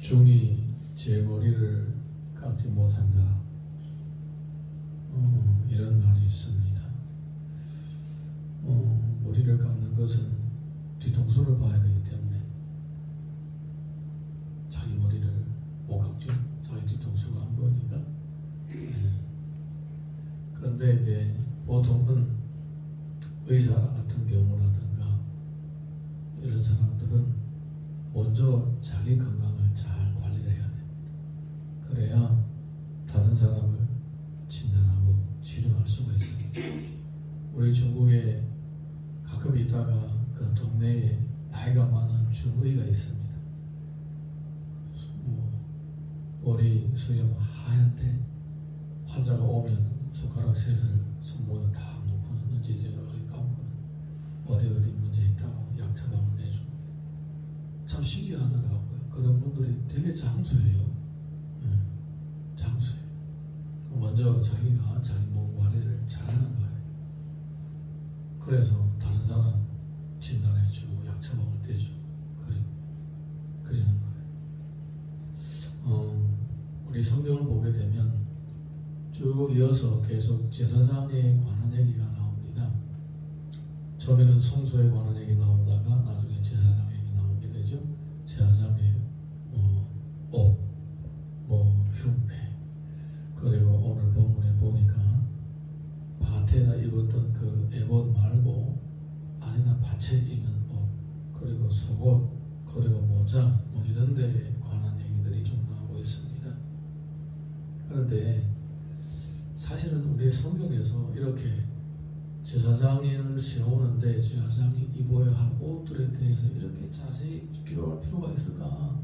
중이 제 머리를 깎지 못한다. 어, 이런 말이 있습니다. 어, 머리를 깎는 것은 뒤통수를 봐야 되기 때문에 자기 머리를 못 깎죠. 자기 뒤통수가 안 보이니까. 네. 그런데 이제 보통은 의사 같은 경우라든가 이런 사람들은 먼저 자기 건강을 그래야 다른 사람을 진단하고 치료할 수가 있습니다. 우리 중국에 가끔 있다가 그 동네에 나이가 많은 중의가 있습니다. 뭐 머리 수염 하얀데 환자가 오면 손가락 셋을 손모에 다 놓고는 눈지지하게 감고는 어디 어디 문제 있다고 약 처방을 내줍니다. 참 신기하더라고요. 그런 분들이 되게 장수해요. 먼저 자기가 자기 몸 관리를 잘하는 거예요. 그래서 다른 사람 진단해주고 약 처방을 떼주고 그리, 그리는 거예요. 어, 우리 성경을 보게 되면 쭉 이어서 계속 제사장에 관한 얘기가 입어야 할 옷들에 대해서 이렇게 자세히 기록할 필요가 있을까?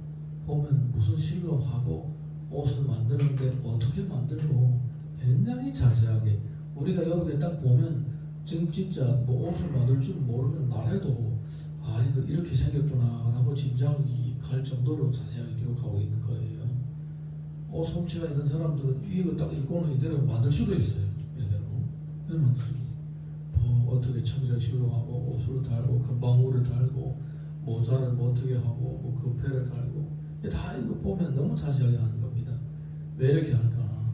보면 무슨 실로 하고 옷을 만드는데 어떻게 만들고 굉장히 자세하게 우리가 여기에 딱 보면 지금 진짜 뭐 옷을 만들 줄 모르는 나라도 아 이거 이렇게 생겼구나 라고 짐작이 갈 정도로 자세하게 기록하고 있는 거예요. 옷 솜씨가 있는 사람들은 이거 딱 읽고는 이대로 만들 수도 있어요. 이대로 만들 수있 어떻게 청색식으로 하고 옷을 달고 금방울을 달고 모자를 뭐 어떻게 하고 뭐 그패를 달고 다 이거 보면 너무 자세하게 하는 겁니다. 왜 이렇게 할까?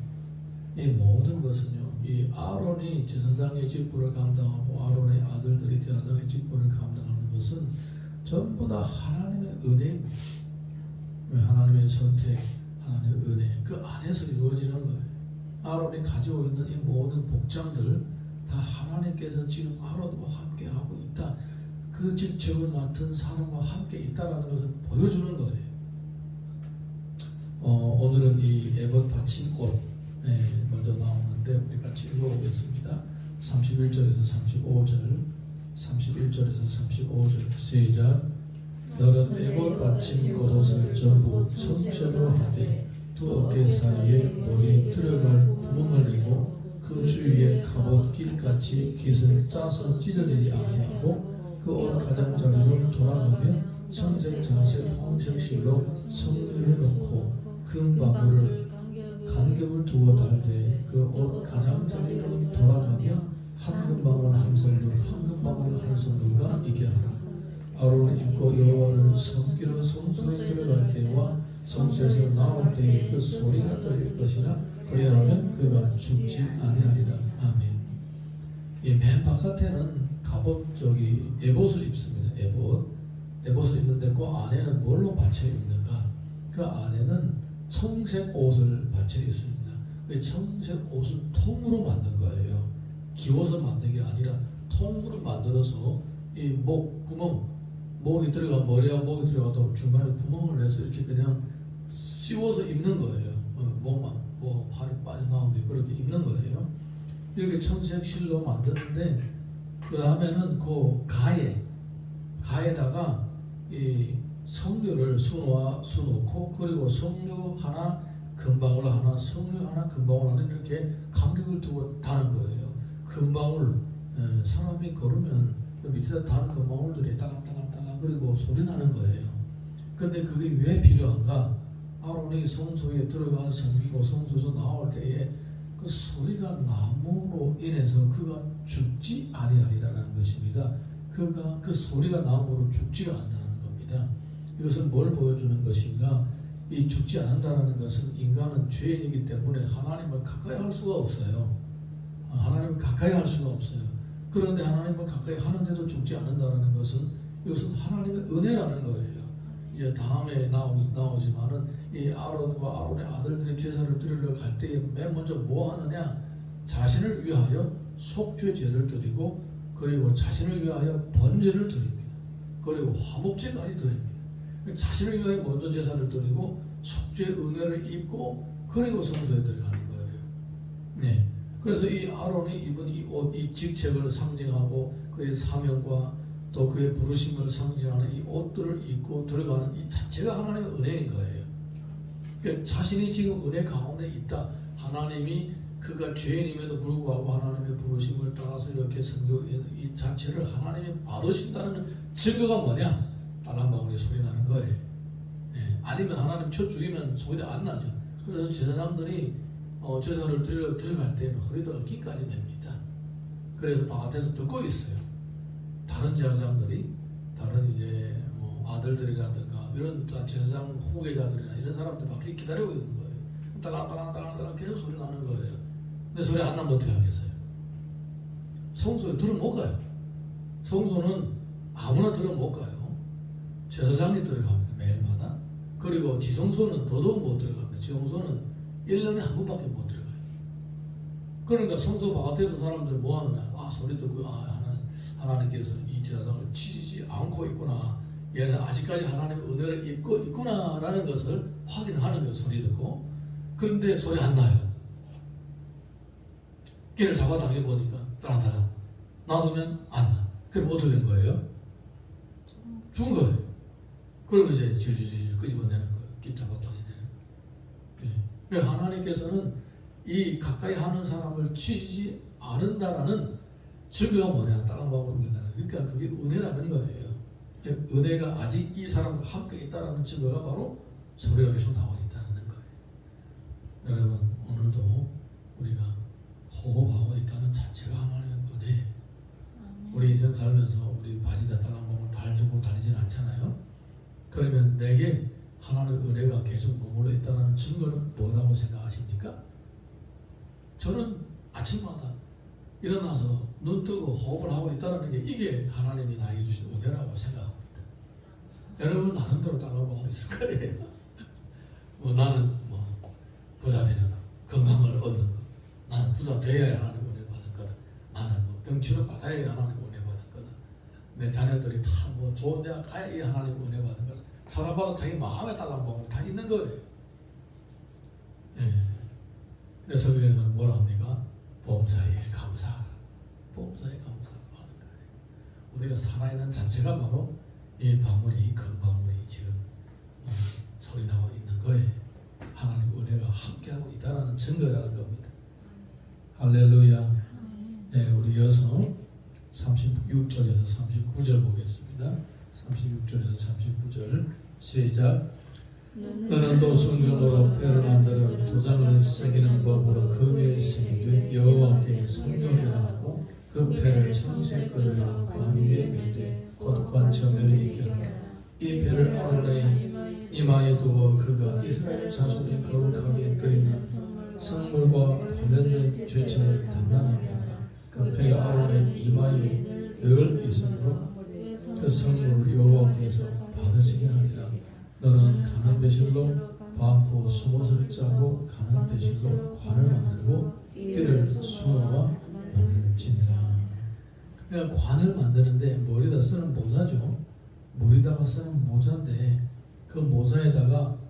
이 모든 것은요. 이 아론이 제사장의 직분을 감당하고 아론의 아들들이 제사장의 직분을 감당하는 것은 전부 다 하나님의. 왜 하나님의 선택, 하나님의 은혜 그 안에서 이루어지는 거예요. 아론이 가지고 있는 이 모든 복장들 다 하나님께서 지금 아론과 함께 하고 있다. 그 직책을 맡은 사람과 함께 있다라는 것을 보여주는 거예요. 어, 오늘은 이 에봇 받침 옷 예, 먼저 나오는데 우리 같이 읽어보겠습니다. 31절에서 35절, 31절에서 35절 시작. 너는 에봇 받침 겉옷을 전부 청셔로 하되 두 어깨 사이에 머리 들어갈 구멍을 내고 그 주위에 갑옷 길 같이 깃을 짜서 찢어지지 않게 하고 그옷 가장자리로 돌아가며 청색 장색 홍색 실로 성류를 넣고 큰 방울을 간격을 두어 달되 그 옷 가장자리로 돌아가며 한 금방울 한 솔로 한 금방울 한 있게 하라. 아론을 입고 여호와를 섬기러 성소에 들어갈 때와 성소에서 나올 때에 그 소리가 들릴 것이라 그리하면 그가 죽지 아니하리라. 아멘. 이맨 바깥에는 갑옷 저기 에봇을 입습니다. 에봇. 에봇을 입는데 그 안에는 뭘로 받쳐 입는가? 그 안에는 청색 옷을 받쳐 입습니다. 그 청색 옷을 통으로 만든 거예요. 기워서 만든 게 아니라 통으로 만들어서 이 목 구멍 목이 들어가 머리와 목이 들어가도 중간에 구멍을 내서 이렇게 그냥 씌워서 입는 거예요. 어, 목만 뭐 팔이 빠져나오게 그렇게 입는 거예요. 이렇게 청색 실로 만드는데 그 다음에는 그 가에 가에다가 이 석류를 수놓아 수놓고 그리고 석류 하나 금방울 하나 석류 하나 금방울 하나 이렇게 간격을 두고 다는 거예요. 금방울 에, 사람이 걸으면 그 밑에다 단 금방울들이 따랑따랑따랑 그리고 소리 나는 거예요. 근데 그게 왜 필요한가? 아론이 성소에 들어가서 섬기고 성소에서 나올 때에 그 소리가 나무로 인해서 그가 죽지 아니하리라는 것입니다. 그가 그 소리가 나무로 죽지가 않는다는 겁니다. 이것은 뭘 보여주는 것인가? 이 죽지 않는다는 것은 인간은 죄인이기 때문에 하나님을 가까이 할 수가 없어요. 아, 하나님을 가까이 할 수가 없어요. 그런데 하나님을 가까이 하는데도 죽지 않는다는 것은 이것은 하나님의 은혜라는 거예요. 이제 다음에 나오, 나오지만은 이 아론과 아론의 아들들이 제사를 드리러 갈 때에 맨 먼저 뭐 하느냐? 자신을 위하여 속죄제를 드리고 그리고 자신을 위하여 번제를 드립니다. 그리고 화목제까지 드립니다. 자신을 위하여 먼저 제사를 드리고 속죄 은혜를 입고 그리고 성소에 들어가는 거예요. 네. 그래서 이 아론이 입은 이 옷, 이 직책을 상징하고 그의 사명과 또 그의 부르심을 상징하는 이 옷들을 입고 들어가는 이 자체가 하나님의 은혜인 거예요. 그러니까 자신이 지금 은혜 가운데 있다. 하나님이 그가 죄인임에도 불구하고 하나님의 부르심을 따라서 이렇게 성교 이 자체를 하나님이 받으신다는 증거가 뭐냐? 딸랑방울이 소리 나는 거예요. 예, 아니면 하나님 쳐 죽이면 소리 안 나죠. 그래서 제사장들이 어, 제사를 드려 들어갈 때는 허리도 끼까지 맵니다. 그래서 바깥에서 듣고 있어요. 다른 제사장들이 다른 이제 뭐 아들들이라든가 이런 다 제사장 후계자들이나 이런 사람들 밖에 기다리고 있는 거예요. 딸랑딸랑딸랑딸랑 계속 소리 나는 거예요. 근데 소리 안 나면 어떻게 하겠어요? 성소에 들어 못 가요. 성소는 아무나 들어 못 가요. 제사장이 들어갑니다. 매일마다. 그리고 지성소는 더더욱 못 들어갑니다. 지성소는 1년에 한 번밖에 못 들어가요. 그러니까 성소 바깥에서 사람들 뭐 하느냐. 아, 소리 듣고, 아, 하나님, 하나님께서는 이 제사장을 치지 않고 있구나. 얘는 아직까지 하나님의 은혜를 입고 있구나라는 것을 확인하는 거예요. 소리 듣고. 그런데 소리 안 나요. 걔를 잡아 당겨 보니까 따란따란. 놔두면 안 나. 그럼 어떻게 된 거예요? 죽은 거예요. 그러면 이제 질질질 끄집어내는 거예요. 기 잡아 당겨내는 거예요. 예. 하나님께서는 이 가까이 하는 사람을 치지 않는다라는 증거가 뭐냐? 다른 방법으로 우리나라. 그러니까 그게 은혜라는 거예요. 즉, 은혜가 아직 이 사람과 함께 있다라는 증거가 바로 계속 나와 있다는 거예요. 여러분 오늘도 우리가 호흡하고 있다는 자체가 하나님의 은혜. 우리 인생 살면서 우리 바지다 몸을 달고 다니지는 않잖아요. 그러면 내게 하나님의 은혜가 계속 머물러 있다는 증거는 뭐라고 생각하십니까? 저는 아침마다 일어나서 눈 뜨고 호흡을 하고 있다는 게 이게 하나님이 나에게 주신 은혜라고 생각합니다. 여러분 나름대로 몸이 있을 거예요. 뭐 나는 뭐 부자 되는 거, 건강을 얻는 거, 나는 부자 돼야 하나님 은혜 받은 거다. 나는 뭐 병치료 받아야 하나님 은혜 받은 거다. 내 자녀들이 다 뭐 좋은 대학 가야 하나님 은혜 받은 거다. 사람마다 자기 마음에 따라 뭐다 있는 거예요. 예. 그래서 성경에서는 뭐라 합니까? 감사하라. 보험사에 감사하라 하는 거예요. 우리가 살아있는 자체가 바로 이 방울이 큰 방울이 지금 어, 소리 나고 있는 거예요. 하나님 은혜가 함께하고 있다는 증거라는 겁니다. 할렐루야. 네, 우리 여성 36절에서 39절 보겠습니다. 36절에서 39절 시작. 너는 또 성경으로 뼈를 만들어 도장을 새기는 법으로 금이 새기되 여호와께 성경이라 하고 그 뼈를 청색 거리로 관 위에 매되 그가 이스라엘 자손이 거룩하게 드리는 성물과 관련된 죄책을 담당하게 하라. 그 뼈가 아론의 이마에 늘 있으므로 그 성물을 여호와께서 받으시게 하리라. 너는 가는 배실로 반포 수못을 짜고 가는 배실로 관을 만들고 띠를 수모와 만들지니라. 그러니까 관을 만드는데 머리다 쓰는 모자죠. 머리다가 쓰는 모자인데 그 모자에다가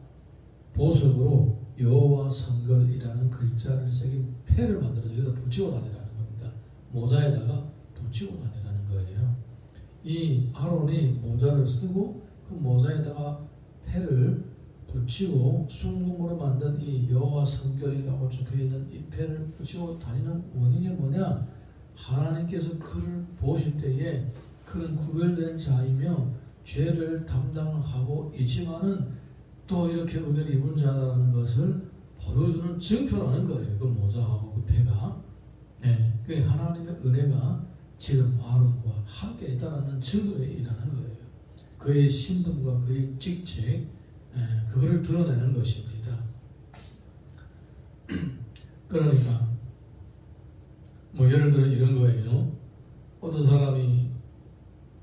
보석으로 여호와 성걸이라는 글자를 새긴 패를 만들어서 여기다 붙이고 다니라는 겁니다. 모자에다가 붙이고 다니라는 거예요. 이 아론이 모자를 쓰고 그 모자에다가 패를 붙이고 순금으로 만든 이 여호와 성결이라고 적혀 있는 이 패를 붙이고 다니는 원인이 뭐냐? 하나님께서 그를 보실 때에 그는 구별된 자이며 죄를 담당하고 있지만은 또 이렇게 은혜를 입은 자라는 것을 보여주는 증표라는 거예요. 그 모자하고 그 패가. 예, 그 하나님의 은혜가 지금 아론과 함께 있다는 증거에 일하는 거예요. 그의 신분과 그의 직책 예, 그거를 드러내는 것입니다. 그러니까 뭐 예를 들어 이런 거예요. 어떤 사람이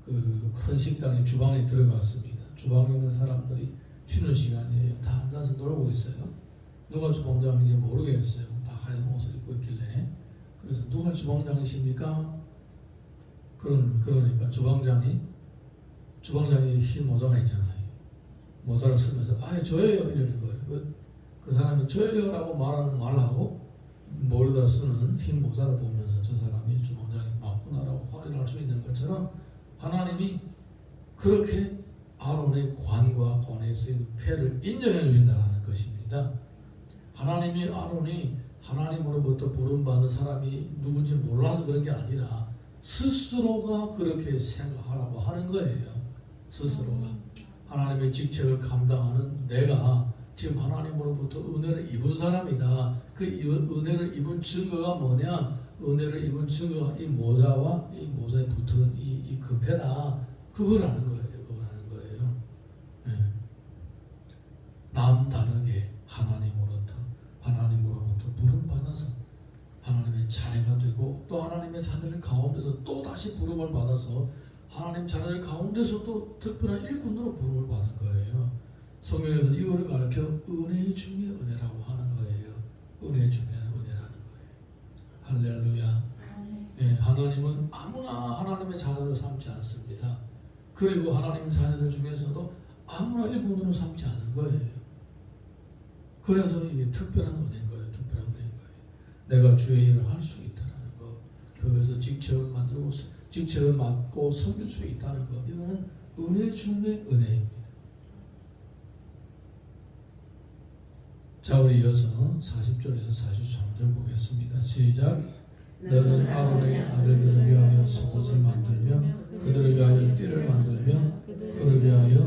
그 큰 식당에 주방에 들어갔습니다. 주방에 있는 사람들이 쉬는 시간이에요. 다 앉아서 놀고 있어요. 누가 주방장인지 모르겠어요. 다 하얀 옷을 입고 있길래. 그래서 누가 주방장이십니까? 그런 그러니까 주방장이 주방장이 흰 모자가 있잖아요. 모자를 쓰면서 아 저예요 이러는 거예요. 그, 그 사람이 저예요 라고 말하는 말하고 머리다 쓰는 흰 모자를 보면서 저 사람이 주방장이 맞구나라고 확인할 수 있는 것처럼 하나님이 그렇게 아론의 관과 관에 쓰인 패를 인정해 주신다는 것입니다. 하나님이 아론이 하나님으로부터 부름받는 사람이 누군지 몰라서 그런 게 아니라 스스로가 그렇게 생각하라고 하는 거예요. 스스로가 하나님의 직책을 감당하는 내가 지금 하나님으로부터 은혜를 입은 사람이다. 그 은혜를 입은 증거가 뭐냐? 은혜를 입은 증거가 이 모자와 이 모자에 붙은 이, 이 금패다. 그거라는 거예요. 그거라는 거예요. 예. 남 다르게 하나님으로부터 하나님으로부터 부름 받아서 하나님의 자녀가 되고 또 하나님의 자녀들 가운데서 또 다시 부름을 받아서 하나님 자녀들 가운데서 또 특별한 일꾼으로 부름을 받은 거예요. 성경에서는 이거를 가르쳐 은혜 중에 은혜라고 하는 거예요. 은혜 중에 은혜라는 거예요. 할렐루야. 예, 하나님은 아무나 하나님의 자녀를 삼지 않습니다. 그리고 하나님 자녀들 중에서도 아무나 일꾼으로 삼지 않은 거예요. 그래서 이게 특별한 은혜인 거예요. 특별한 은혜인 거예요. 내가 주의 일을 할 수 있다는 거. 교회에서 직책을 만들고 직책을 맡고 섬길 수 있다는 거. 이거는 은혜 중의 은혜입니다. 자, 우리 이어서 40절에서 43절 보겠습니다. 시작. 너는 아론의 아들들을 위하여 속옷을 만들며 그들을 위하여 띠를 만들며 그를 위하여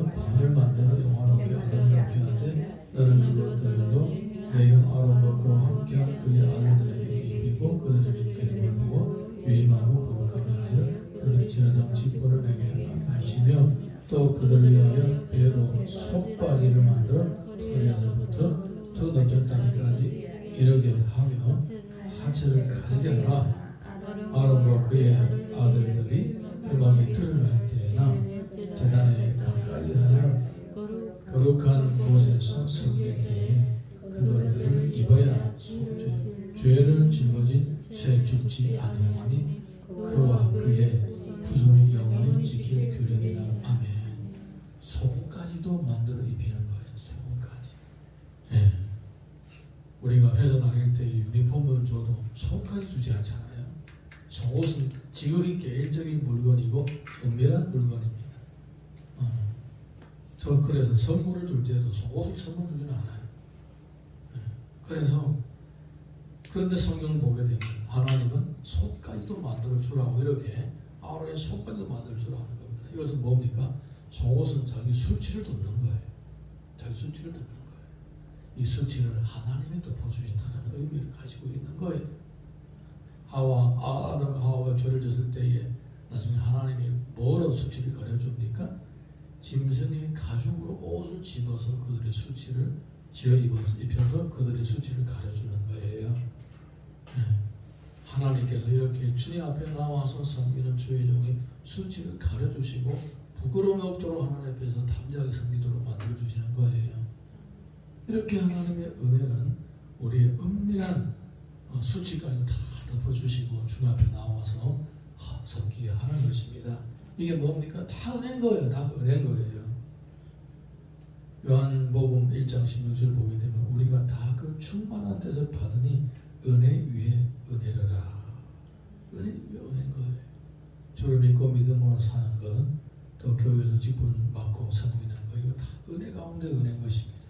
너젖다리까지 이르게 하며 하체를 가리게 하라. 아론과 그의 우리가 회사 다닐 때 유니폼을 줘도 속까지 주지 않잖아요 속옷은 지극히 개인적인 물건이고 은밀한 물건입니다 어. 저 그래서 선물을 줄 때도 속옷을 선물 주지는 않아요. 예. 그래서 그런데 성경을 보게 되면 하나님은 속까지도 만들어 주라고 이렇게 아론의 속까지도 만들어 주라고 하는 겁니다. 이것은 뭡니까? 속옷은 자기 수치를 덮는 거예요. 자기 수치를 덮는. 이 수치를 하나님이 덮어주신다는 의미를 가지고 있는 거예요. 하와 아담과 하와가 죄를 졌을 때에 나중에 하나님이 뭐로 수치를 가려줍니까? 짐승의 가죽으로 옷을 집어서 그들의 수치를 지어 입어서 입혀서 그들의 수치를 가려주는 거예요. 네. 하나님께서 이렇게 주님 앞에 나와서 섬기는 주의 종이 수치를 가려주시고 부끄러움이 없도록 하나님 앞에서 담대하게 섬기도록 만들어 주시는 거예요. 이렇게 하나님의 은혜는 우리의 은밀한 어, 수치까지 다 덮어주시고 주님 앞에 나와서 섬기게 하는 것입니다. 이게 뭡니까? 다 은혜인 거예요. 다 은혜인 거예요. 요한복음 1장 16절 보게 되면 우리가 다 그 충만한 데서 받으니 은혜 위에 은혜로라. 은혜 위에 은혜인 거예요. 주를 믿고 믿음으로 사는 것, 또 교회에서 직분 맡고 섬기는 것, 이거 다 은혜 가운데 은혜인 것입니다.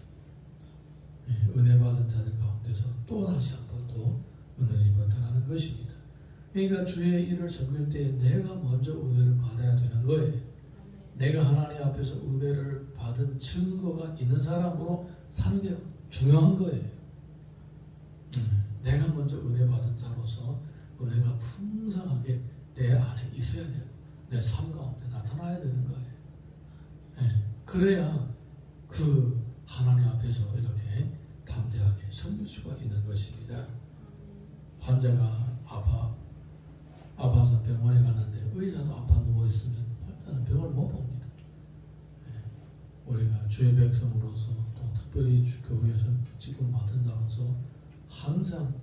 예, 은혜 받은 자들 가운데서 또 다시 한 번 또 은혜를 입었다는 것입니다. 그러니까 주의 일을 섬길 때 내가 먼저 은혜를 받아야 되는 거예요. 내가 하나님 앞에서 은혜를 받은 증거가 있는 사람으로 사는 게 중요한 거예요. 음, 내가 먼저 은혜 받은 자로서 은혜가 풍성하게 내 안에 있어야 되고 내삶 가운데 나타나야 되는 거예요. 예, 그래야 그 하나님 앞에서 이렇게 담대하게 섬길 수가 있는 것입니다. 환자가 아파 아파서 병원에 갔는데 의사도 아파 누워 있으면 환자는 병을 못 봅니다. 예, 우리가 주의 백성으로서 또 특별히 주 교회에서 지금 맡은 자로서 항상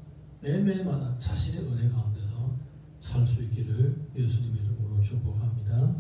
매일매일마다 자신의 은혜 가운데서 살 수 있기를 예수님의 이름으로 축복합니다.